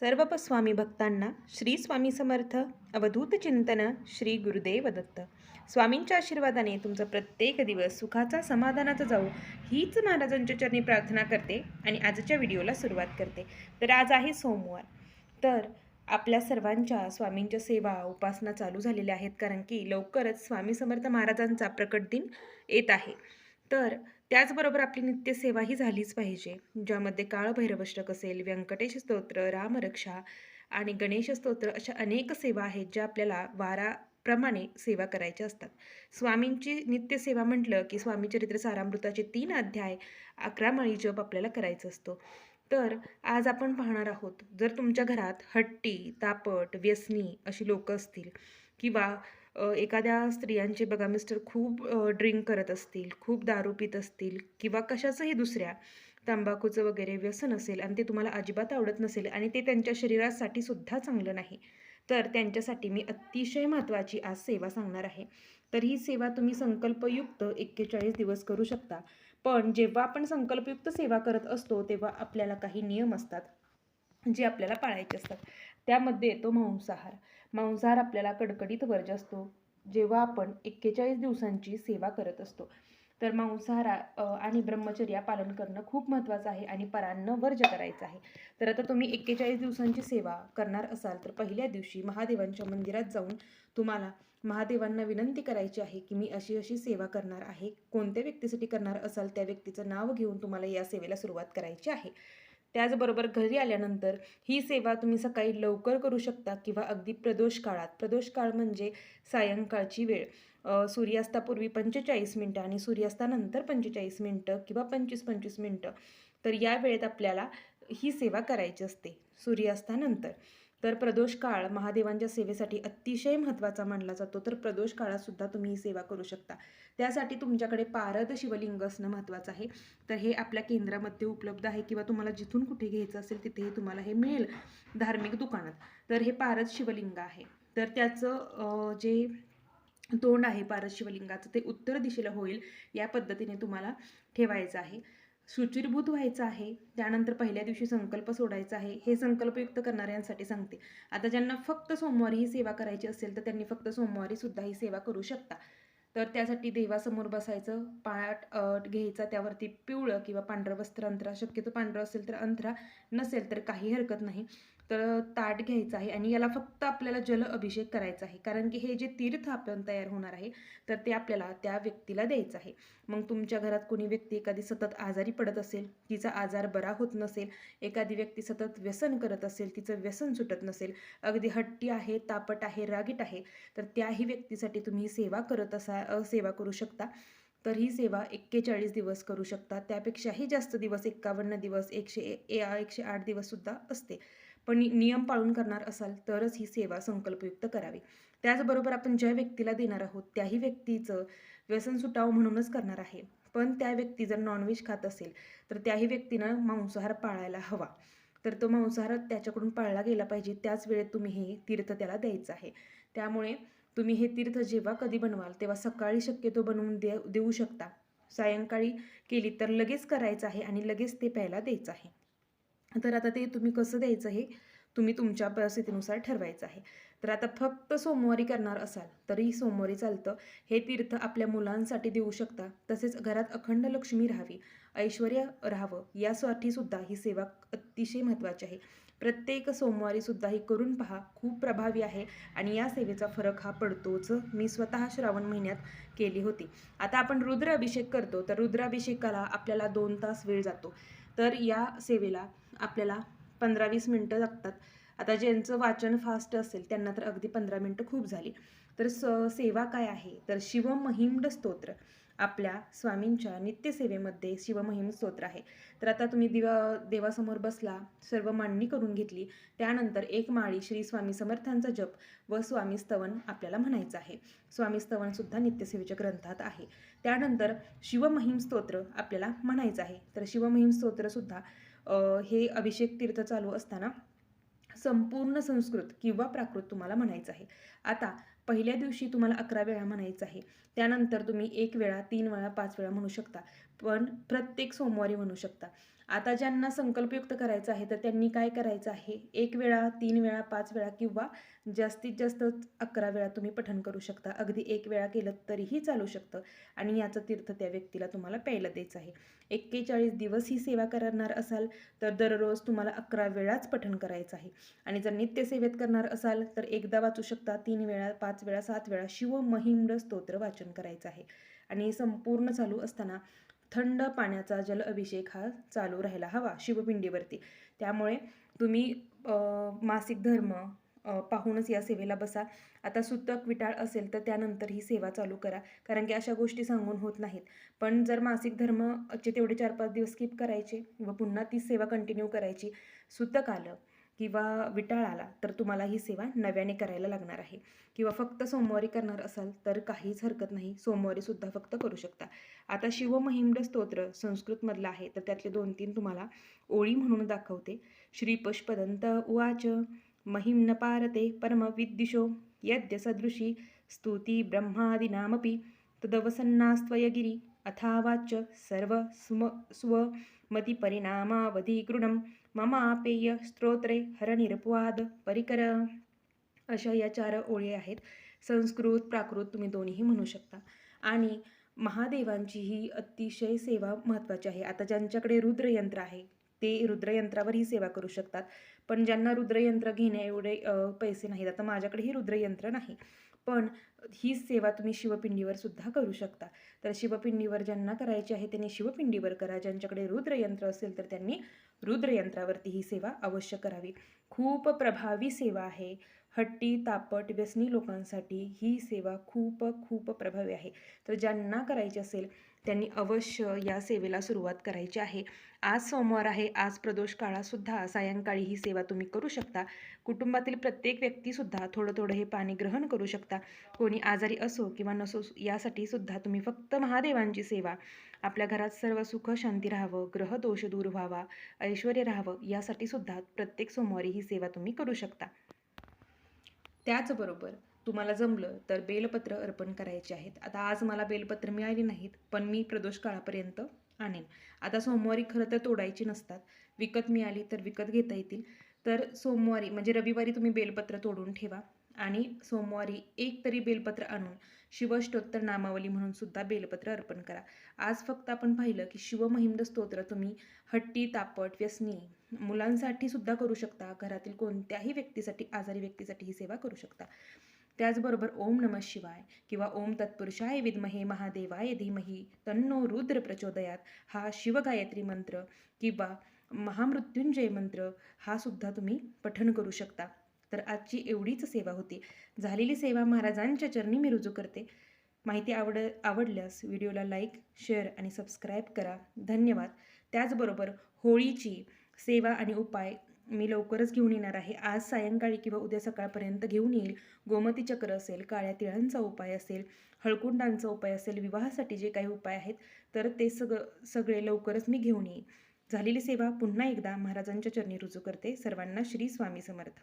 सर्व स्वामी भक्तांना श्री स्वामी समर्थ. अवधूत चिंतन श्री गुरुदेव दत्त स्वामींच्या आशीर्वादाने तुमचा प्रत्येक दिवस सुखाचा समाधानाचा जाऊ हीच महाराजांच्या चरणी प्रार्थना करते आणि आजच्या व्हिडिओला सुरुवात करते. तर आज आहे सोमवार. तर आपल्या सर्वांच्या स्वामींच्या सेवा उपासना चालू झालेल्या आहेत कारण की लवकरच स्वामी समर्थ महाराजांचा प्रकट दिन येत आहे. तर त्याचबरोबर आपली नित्यसेवाही झालीच पाहिजे ज्यामध्ये काळभैरवष्टक असेल व्यंकटेश स्तोत्र रामरक्षा आणि गणेश स्तोत्र अशा अनेक सेवा आहेत ज्या आपल्याला वाराप्रमाणे सेवा करायच्या असतात. स्वामींची नित्यसेवा म्हटलं की स्वामी चरित्र सारामृताचे तीन अध्याय अकरा माळी जप आपल्याला करायचा असतो. तर आज आपण पाहणार आहोत जर तुमच्या घरात हट्टी तापट व्यसनी अशी लोकं असतील किंवा एखाद्या स्त्रियांचे बघा मिस्टर खूप ड्रिंक करत असतील खूप दारू पित असतील किंवा कशाचंही दुसऱ्या तंबाखूचं वगैरे व्यसन असेल आणि ते तुम्हाला अजिबात आवडत नसेल आणि ते त्यांच्या शरीरासाठी सुद्धा चांगलं नाही तर त्यांच्यासाठी मी अतिशय महत्त्वाची आज सेवा सांगणार आहे. तर ही सेवा तुम्ही संकल्पयुक्त एक्केचाळीस दिवस करू शकता. पण जेव्हा आपण संकल्पयुक्त सेवा करत असतो तेव्हा आपल्याला काही नियम असतात जे आपल्याला पाळायचे असतात. त्यामध्ये येतो मांसाहार. मांसाहार आपल्याला कडकडीत वर्ज असतो. जेव्हा आपण एक्केचाळीस दिवसांची सेवा करत असतो. तर मांसाहार आणि ब्रह्मचर्या पालन करणं खूप महत्त्वाचं आहे आणि परान्न वर्ज करायचं आहे. तर आता तुम्ही एक्केचाळीस दिवसांची सेवा करणार असाल तर पहिल्या दिवशी महादेवांच्या मंदिरात जाऊन तुम्हाला महादेवांना विनंती करायची आहे की मी अशी अशी सेवा करणार आहे. कोणत्या व्यक्तीसाठी करणार असाल त्या व्यक्तीचं नाव घेऊन तुम्हाला या सेवेला सुरुवात करायची आहे. त्याचबरोबर घरी आल्यानंतर ही सेवा तुम्ही सकाळी लवकर करू शकता किंवा अगदी प्रदोष काळात. प्रदोष काळ म्हणजे सायंकाळची वेळ. सूर्यास्तापूर्वी पंचेचाळीस मिनटं आणि सूर्यास्तानंतर पंचेचाळीस मिनटं किंवा पंचवीस पंचवीस मिनटं. तर या वेळेत आपल्याला ही सेवा करायची असते सूर्यास्तानंतर. तर प्रदोष काळ महादेवांच्या सेवेसाठी अतिशय महत्त्वाचा मानला जातो. तर प्रदोष काळातसुद्धा तुम्ही ही सेवा करू शकता. त्यासाठी तुमच्याकडे पारद शिवलिंग असणं महत्त्वाचं आहे. तर हे आपल्या केंद्रामध्ये उपलब्ध आहे किंवा तुम्हाला जिथून कुठे घ्यायचं असेल तिथेही तुम्हाला हे मिळेल धार्मिक दुकानात. तर हे पारद शिवलिंग आहे. तर त्याचं जे तोंड आहे पारद शिवलिंगाचं ते उत्तर दिशेला होईल या पद्धतीने तुम्हाला ठेवायचं आहे. शुचिरभूत व्हायचं आहे त्यानंतर पहिल्या दिवशी संकल्प सोडायचा आहे हे संकल्पयुक्त करणाऱ्यांसाठी सांगते. आता ज्यांना फक्त सोमवारी ही सेवा करायची असेल तर त्यांनी फक्त सोमवारी सुद्धा ही सेवा करू शकता. तर त्यासाठी देवासमोर बसायचं पाठ अट घ्यायचा त्यावरती पिवळं किंवा पांढरं वस्त्र अंतरा. शक्यतो पांढरं असेल तर अंतरा नसेल तर काही हरकत नाही. तर ताट घ्यायचं आहे आणि याला फक्त आपल्याला जल अभिषेक करायचा आहे. कारण की हे जे तीर्थ आपण तयार होणार आहे तर ते आपल्याला त्या व्यक्तीला द्यायचं आहे. मग तुमच्या घरात कोणी व्यक्ती एखादी सतत आजारी पडत असेल तिचा आजार बरा होत नसेल एखादी व्यक्ती सतत व्यसन करत असेल तिचं व्यसन सुटत नसेल अगदी हट्टी आहे तापट आहे रागीट आहे तर त्याही व्यक्तीसाठी तुम्ही सेवा करत असा सेवा करू शकता. तर ही सेवा एक्केचाळीस दिवस करू शकता. त्यापेक्षाही जास्त दिवस एक्कावन्न दिवस एकशे ए- ए- एकशे आठ दिवससुद्धा असते. पण नियम पाळून करणार असाल तरच ही सेवा संकल्पयुक्त करावी. त्याचबरोबर आपण ज्या व्यक्तीला देणार आहोत त्याही व्यक्तीचं व्यसन सुटावं म्हणूनच करणार आहे. पण त्या व्यक्ती जर नॉनव्हेज खात असेल तर त्याही व्यक्तीनं मांसाहार पाळायला हवा. तर तो मांसाहार त्याच्याकडून पाळला गेला पाहिजे. त्याच वेळेत तुम्ही हे तीर्थ त्याला द्यायचं आहे. त्यामुळे तुम्ही हे तीर्थ जेव्हा कधी बनवाल तेव्हा सकाळी शक्यतो बनवून दे देऊ शकता. सायंकाळी केली तर लगेच करायचं आहे आणि लगेच ते प्यायला द्यायचं आहे. तर आता ते तुम्ही कसं द्यायचं हे तुम्ही तुमच्या परिस्थितीनुसार ठरवायचं आहे. तर आता फक्त सोमवारी करणार असाल तरी सोमवारी चालतं. हे तीर्थ आपल्या मुलांसाठी देऊ शकता. तसेच घरात अखंड लक्ष्मी राहावी ऐश्वर राहावं यासाठी सुद्धा ही सेवा अतिशय महत्त्वाची आहे. प्रत्येक सोमवारी सुद्धा ही करून पहा खूप प्रभावी आहे आणि या सेवेचा फरक हा पडतोच. मी स्वतः श्रावण महिन्यात केली होती. आता आपण रुद्र अभिषेक करतो तर रुद्राभिषेकाला आपल्याला दोन तास वेळ जातो. तर या सेवेला आपल्याला पंधरा वीस मिनटं लागतात. आता ज्यांचं वाचन फास्ट असेल त्यांना तर अगदी पंधरा मिनटं खूप झाली. तर स सेवा काय आहे? तर शिवमहिंड स्तोत्र. आपल्या स्वामींच्या नित्यसेवेमध्ये शिवमहिम स्तोत्र आहे. तर आता तुम्ही दिवा देवासमोर बसला सर्व मांडणी करून घेतली. त्यानंतर एक माळी श्री स्वामी समर्थांचा जप व स्वामी स्तवन आपल्याला म्हणायचं आहे. स्वामी स्तवनसुद्धा नित्यसेवेच्या ग्रंथात आहे. त्यानंतर शिवमहिम स्तोत्र आपल्याला म्हणायचं आहे. तर शिवमहिम स्तोत्रसुद्धा हे अभिषेक तीर्थ चालू असताना संपूर्ण संस्कृत किंवा प्राकृत तुम्हाला म्हणायचं आहे. आता पहिल्या दिवशी तुम्हाला अकरा वेळा म्हणायचं आहे. त्यानंतर तुम्ही एक वेळा तीन वेळा पाच वेळा म्हणू शकता. पण प्रत्येक सोमवारी म्हणू शकता. आता ज्यांना संकल्पयुक्त करायचं आहे तर त्यांनी काय करायचं आहे? एक वेळा तीन वेळा पाच वेळा किंवा जास्तीत जास्त अकरा वेळा तुम्ही पठण करू शकता. अगदी एक वेळा केलं तरीही चालू शकतं. आणि याचं तीर्थ त्या व्यक्तीला तुम्हाला प्यायला द्यायचं आहे. एक्केचाळीस दिवस ही सेवा करणार असाल तर दररोज तुम्हाला अकरा वेळाच पठण करायचं आहे. आणि जर नित्यसेवेत करणार असाल तर एकदा वाचू शकता तीन वेळा पाच पाच वेळा सात वेळा शिव महिम्र स्तोत्र वाचन करायचं आहे. आणि संपूर्ण चालू असताना थंड पाण्याचा जल अभिषेक हा चालू राहायला हवा शिवपिंडीवरती. त्यामुळे तुम्ही मासिक धर्म पाहूनच या सेवेला बसा. आता सुतक विटाळ असेल तर त्यानंतर ही सेवा चालू करा. कारण की अशा गोष्टी सांगून होत नाहीत. पण जर मासिक धर्मचे तेवढे चार पाच दिवस स्किप करायचे व पुन्हा ती सेवा कंटिन्यू करायची सुतक आलं किंवा विटाळ आला तर तुम्हाला ही सेवा नव्याने करायला लागणार आहे. किंवा फक्त सोमवारी करणार असाल तर काहीच हरकत नाही. सोमवारी सुद्धा फक्त करू शकता. आता शिवमहिम्र स्तोत्र संस्कृतमधलं आहे तर त्यातले दोन तीन तुम्हाला ओळी म्हणून दाखवते. श्री पुष्पदंत उवाच महिम्न पारते परमविद्युषो यद्यसदृशी स्तुती ब्रह्मादिनामपि तदवसन्नास्त्वयगिरी अथावाच सर्व स्म स्व स्वमतिपरिणामावधिकृणं ममापेय स्तोत्रे हरनिरपवाद परिकर। अशा या चार ओळी आहेत. संस्कृत प्राकृत तुम्ही दोन्हीही म्हणू शकता. आणि महादेवांची ही अतिशय सेवा महत्त्वाची आहे. आता ज्यांच्याकडे रुद्रयंत्र आहे ते रुद्रयंत्रावर ही सेवा करू शकतात. पण ज्यांना रुद्रयंत्र घेण्या एवढे पैसे नाहीत आता माझ्याकडेही रुद्रयंत्र नाही. पण ही सेवा तुम्ही शिवपिंडीवर सुद्धा करू शकता. तर शिवपिंडीवर ज्यांना करायची आहे त्यांनी शिवपिंडीवर करा. ज्यांच्याकडे रुद्रयंत्र असेल तर त्यांनी रुद्रयंत्रावरती ही सेवा अवश्य करावी. खूप प्रभावी सेवा आहे. हट्टी तापट व्यसनी लोकांसाठी ही सेवा खूप खूप प्रभावी आहे. तर ज्यांना करायची असेल त्यांनी अवश्य या सेवेला सुरुवात करायची आहे. आज सोमवार आहे आज प्रदोष काळासुद्धा सायंकाळी ही सेवा तुम्ही करू शकता. कुटुंबातील प्रत्येक व्यक्तीसुद्धा थोडं थोडं हे पाणी ग्रहण करू शकता. कोणी आजारी असो किंवा नसो यासाठी सुद्धा तुम्ही फक्त महादेवांची सेवा आपल्या घरात सर्व सुख शांती राहावं ग्रहदोष दूर व्हावा ऐश्वर राहावं यासाठी सुद्धा प्रत्येक सोमवारी ही सेवा तुम्ही करू शकता. त्याचबरोबर तुम्हाला जमलं तर बेलपत्र अर्पण करायचे आहेत. आता आज मला बेलपत्र मिळाली नाहीत पण मी प्रदोष काळापर्यंत आणेन. आता सोमवारी खरं तर तोडायची नसतात. विकत मिळाली तर विकत घेता येतील. तर सोमवारी म्हणजे रविवारी तुम्ही बेलपत्र तोडून ठेवा आणि सोमवारी एक तरी बेलपत्र आणून शिवष्टोत्तर नामावली म्हणून सुद्धा बेलपत्र अर्पण करा. आज फक्त आपण पाहिलं की शिवमहिम्न स्तोत्र तुम्ही हट्टी तापट व्यसनी मुलांसाठी सुद्धा करू शकता. घरातील कोणत्याही व्यक्तीसाठी आजारी व्यक्तीसाठी ही सेवा करू शकता. त्याचबरोबर ओम नम शिवाय किंवा ओम तत्पुरुषाय विद्महे महादेवाय धीमही तन्नो रुद्र प्रचोदयात. हा शिवगायत्री मंत्र किंवा महामृत्युंजय मंत्र हा सुद्धा तुम्ही पठण करू शकता. तर आजची एवढीच सेवा होती. झालेली सेवा महाराजांच्या चरणी मी रुजू करते. माहिती आवड आवडल्यास व्हिडिओला लाईक शेअर आणि सबस्क्राईब करा. धन्यवाद. त्याचबरोबर होळीची सेवा आणि उपाय मी लवकरच घेऊन येणार आहे. आज सायंकाळी किंवा उद्या सकाळपर्यंत घेऊन येईल. गोमती चक्र असेल काळ्या तिळांचा उपाय असेल हळकुंडांचा उपाय असेल विवाहासाठी जे काही उपाय आहेत तर ते सगळं सगळे लवकरच मी घेऊन येईन. झालेली सेवा पुन्हा एकदा महाराजांच्या चरणी रुजू करते. सर्वांना श्री स्वामी समर्थ.